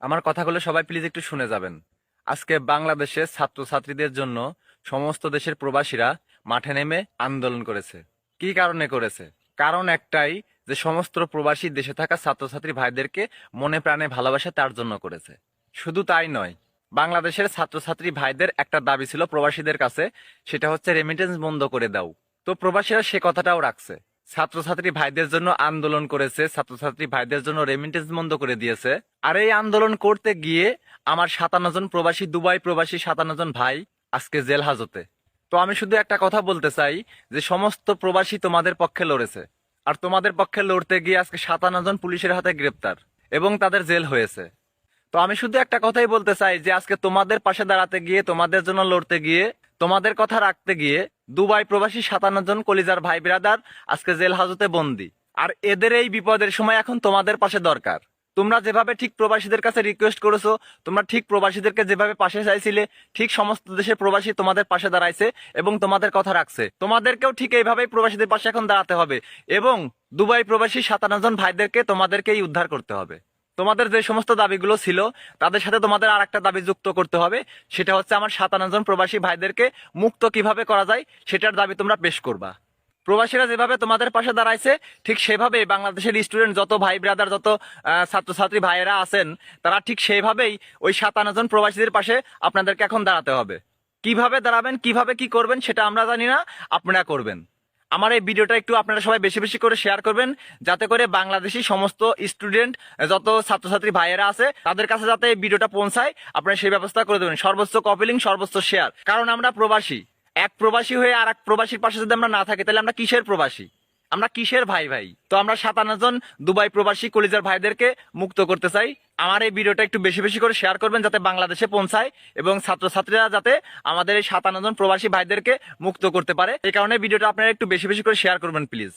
আমার কথাগুলো সবাই প্লিজ একটু শুনে যাবেন। আজকে বাংলাদেশের ছাত্রছাত্রীদের জন্য সমস্ত দেশের প্রবাসীরা মাঠে নেমে আন্দোলন করেছে। কি কারণে করেছে? কারণ একটাই, যে সমস্ত প্রবাসী দেশে থাকা ছাত্রছাত্রী ভাইদেরকে মনে প্রাণে ভালোবাসে তার জন্য করেছে। শুধু তাই নয়, বাংলাদেশের ছাত্রছাত্রী ভাইদের একটা দাবি ছিল প্রবাসীদের কাছে, সেটা হচ্ছে রেমিটেন্স বন্ধ করে দাও। তো প্রবাসীরা সে কথাটাও রাখছে। ছাত্রছাত্রী ভাইদের জন্য আন্দোলন করেছে, ছাত্রছাত্রী ভাইদের জন্য রেমিটেন্স বন্ধ করে দিয়েছে। আর এই আন্দোলন করতে গিয়ে আমার সাতান্ন জন প্রবাসী, দুবাই প্রবাসী সাতান্ন জন ভাই আজকে জেল হাজতে। তো আমি শুধু একটা কথা বলতে চাই যে সমস্ত প্রবাসী তোমাদের পক্ষে লড়েছে। আর তোমাদের পক্ষে লড়তে গিয়ে আজকে সাতান্ন জন পুলিশের হাতে গ্রেপ্তার এবং তাদের জেল হয়েছে। তো আমি শুধু একটা কথাই বলতে চাই যে আজকে তোমাদের পাশে দাঁড়াতে গিয়ে, তোমাদের জন্য লড়তে গিয়ে তোমাদের কথা রাখতে গিয়ে দুবাই প্রবাসী সাতান্ন জন কলিজার ভাই বিরাদার আজকে জেল হাজতে বন্দি। আর এদের এই বিপদের সময় এখন তোমাদের পাশে দরকার। তোমরা যেভাবে ঠিক প্রবাসীদের কাছে রিকোয়েস্ট করেছ, তোমরা ঠিক প্রবাসীদেরকে যেভাবে পাশে চাইছিলে, ঠিক সমস্ত দেশের প্রবাসী তোমাদের পাশে দাঁড়াইছে এবং তোমাদের কথা রাখছে। তোমাদেরকেও ঠিক এইভাবেই প্রবাসীদের পাশে এখন দাঁড়াতে হবে এবং দুবাই প্রবাসী সাতান্ন জন ভাইদেরকে তোমাদেরকেই উদ্ধার করতে হবে। তোমাদের যে সমস্ত দাবিগুলো ছিল, তাদের সাথে তোমাদের আর একটা দাবি যুক্ত করতে হবে। সেটা হচ্ছে আমার সাতান্ন জন প্রবাসী ভাইদেরকে মুক্ত কীভাবে করা যায়, সেটার দাবি তোমরা পেশ করবা। প্রবাসীরা যেভাবে তোমাদের পাশে দাঁড়াইছে, ঠিক সেভাবেই বাংলাদেশের স্টুডেন্ট যত ভাই ব্রাদার যত ছাত্রছাত্রী ভাইয়েরা আছেন, তারা ঠিক সেভাবেই ওই সাতান্ন জন প্রবাসীদের পাশে আপনাদেরকে এখন দাঁড়াতে হবে। কীভাবে দাঁড়াবেন, কীভাবে কি করবেন, সেটা আমরা জানি না, আপনারা করবেন। আমার এই ভিডিওটা একটু আপনারা সবাই বেশি বেশি করে শেয়ার করবেন, যাতে করে বাংলাদেশি সমস্ত স্টুডেন্ট যত ছাত্রছাত্রী ভাইয়েরা আছে, তাদের কাছে যাতে এই ভিডিওটা পৌঁছায়, আপনারা সেই ব্যবস্থা করে দেবেন। সর্বোচ্চ কপিলিং সর্বোচ্চ শেয়ার কারণ আমরা প্রবাসী। এক প্রবাসী হয়ে আর এক প্রবাসীর পাশে যদি আমরা না থাকি, তাহলে আমরা কিসের প্রবাসী? আমরা কিসের ভাই ভাই? তো আমরা সাতান্ন জন দুবাই প্রবাসী কলিজার ভাইদেরকে মুক্ত করতে চাই। আমার এই ভিডিওটা একটু বেশি বেশি করে শেয়ার করবেন যাতে বাংলাদেশে পৌঁছায় এবং ছাত্রছাত্রীরা যাতে আমাদের এই সাতান্ন জন প্রবাসী ভাইদেরকে মুক্ত করতে পারে। এই কারণে ভিডিওটা আপনারা একটু বেশি বেশি করে শেয়ার করবেন প্লিজ